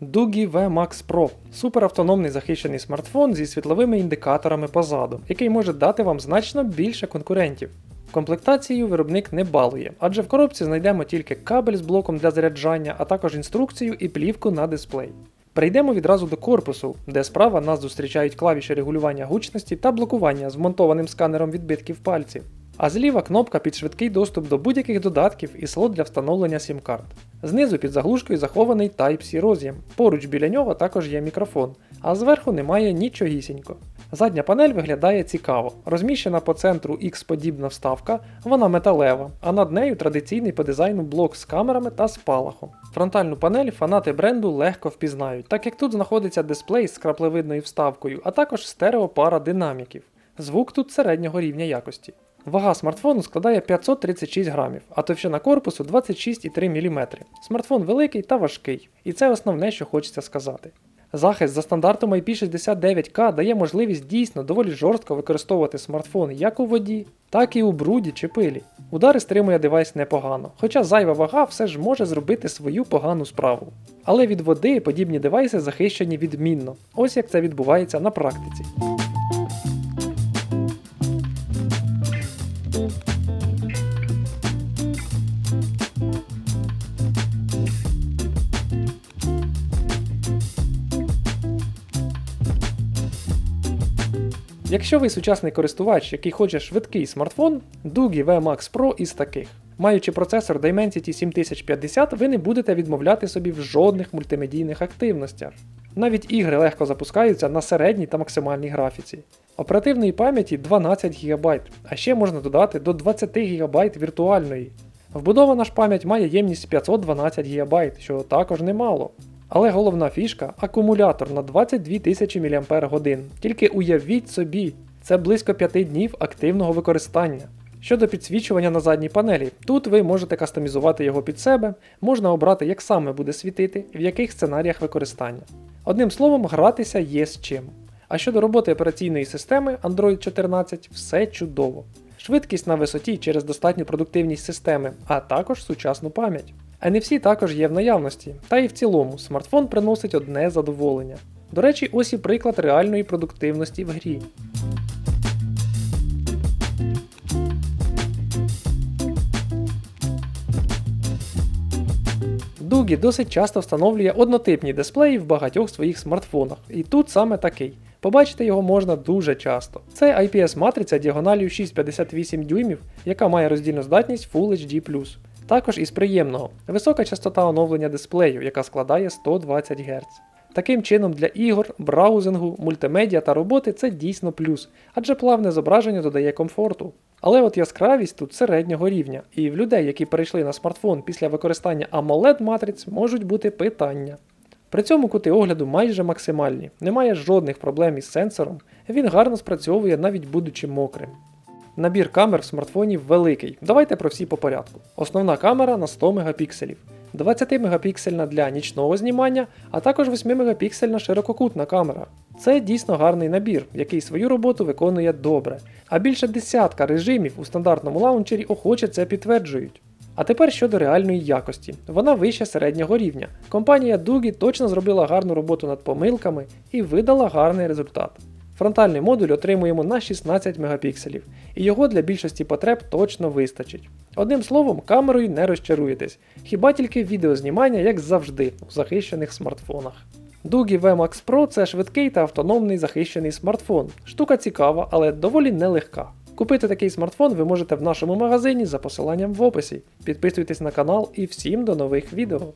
Doogie V Max Pro суперавтономний захищений смартфон зі світловими індикаторами позаду, який може дати вам значно більше конкурентів. Комплектацією виробник не балує, адже в коробці знайдемо тільки кабель з блоком для заряджання, а також інструкцію і плівку на дисплей. Перейдемо відразу до корпусу, де справа нас зустрічають клавіші регулювання гучності та блокування з вмонтованим сканером відбитків пальців. А зліва кнопка під швидкий доступ до будь-яких додатків і слот для встановлення сім-карт. Знизу під заглушкою захований Type-C роз'єм. Поруч біля нього також є мікрофон, а зверху немає нічогісінько. Задня панель виглядає цікаво. Розміщена по центру X-подібна вставка, вона металева, а над нею традиційний по дизайну блок з камерами та спалахом. Фронтальну панель фанати бренду легко впізнають, так як тут знаходиться дисплей з краплевидною вставкою, а також стереопара динаміків. Звук тут середнього рівня якості. Вага смартфону складає 536 грамів, а товщина корпусу 26,3 мм. Смартфон великий та важкий, і це основне, що хочеться сказати. Захист за стандартом IP69K дає можливість дійсно доволі жорстко використовувати смартфон як у воді, так і у бруді чи пилі. Удари стримує девайс непогано, хоча зайва вага все ж може зробити свою погану справу. Але від води подібні девайси захищені відмінно, ось як це відбувається на практиці. Якщо ви сучасний користувач, який хоче швидкий смартфон, Doogie V Max Pro із таких. Маючи процесор Dimensity 7050, ви не будете відмовляти собі в жодних мультимедійних активностях. Навіть ігри легко запускаються на середній та максимальній графіці. Оперативної пам'яті 12 ГБ, а ще можна додати до 20 ГБ віртуальної. Вбудована ж пам'ять має ємність 512 ГБ, що також немало. Але головна фішка акумулятор на 22 тисячі мАч. Тільки уявіть собі, це близько 5 днів активного використання. Щодо підсвічування на задній панелі, тут ви можете кастомізувати його під себе, можна обрати, як саме буде світити, в яких сценаріях використання. Одним словом, гратися є з чим. А щодо роботи операційної системи Android 14, все чудово. Швидкість на висоті через достатню продуктивність системи, а також сучасну пам'ять. NFC також є в наявності, та і в цілому смартфон приносить одне задоволення. До речі, ось і приклад реальної продуктивності в грі. Дугі досить часто встановлює однотипні дисплеї в багатьох своїх смартфонах, і тут саме такий. Побачити його можна дуже часто. Це IPS-матриця діагоналію 6,58 дюймів, яка має роздільну здатність Full HD. Також із приємного висока частота оновлення дисплею, яка складає 120 Гц. Таким чином, для ігор, браузингу, мультимедіа та роботи це дійсно плюс, адже плавне зображення додає комфорту. Але от яскравість тут середнього рівня, і в людей, які перейшли на смартфон після використання AMOLED матриць, можуть бути питання. При цьому кути огляду майже максимальні, немає жодних проблем із сенсором, він гарно спрацьовує навіть будучи мокрим. Набір камер в смартфоні великий. Давайте про всі по порядку. Основна камера на 100 мегапікселів, 20 мегапіксельна для нічного знімання, а також 8 мегапіксельна ширококутна камера. Це дійсно гарний набір, який свою роботу виконує добре. А більше десятка режимів у стандартному лаунчері охоче це підтверджують. А тепер щодо реальної якості. Вона вище середнього рівня. Компанія Doogie точно зробила гарну роботу над помилками і видала гарний результат. Фронтальний модуль отримуємо на 16 мегапікселів, і його для більшості потреб точно вистачить. Одним словом, камерою не розчаруєтесь, хіба тільки відеознімання, як завжди, у захищених смартфонах. Doogie VMAX Pro це швидкий та автономний захищений смартфон. Штука цікава, але доволі нелегка. Купити такий смартфон ви можете в нашому магазині за посиланням в описі. Підписуйтесь на канал і всім до нових відео.